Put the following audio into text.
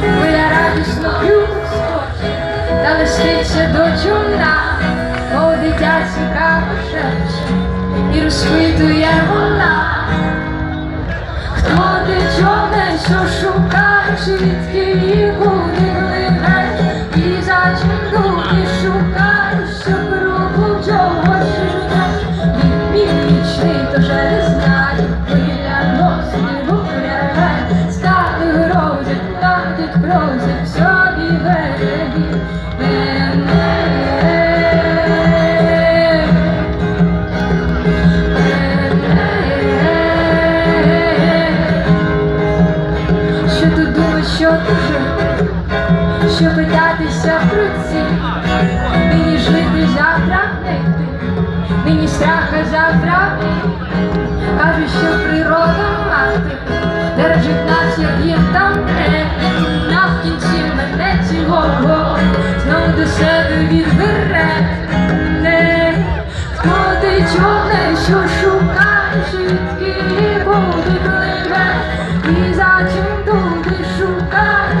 Хвиля радісно плюскоче, та листиться до човна, мов дитя цікаво шепче, і розпитує вона. Хто ти човне, що шукає, звідки віку береги мене. Що тут думаєш, що дуже, що питатися про ці, нині жити завтра не йти, нині страха завтра. Кажуть, що природа мати, держить нас, як є там мене знов до себе відбере. Не, хто ти човне, що від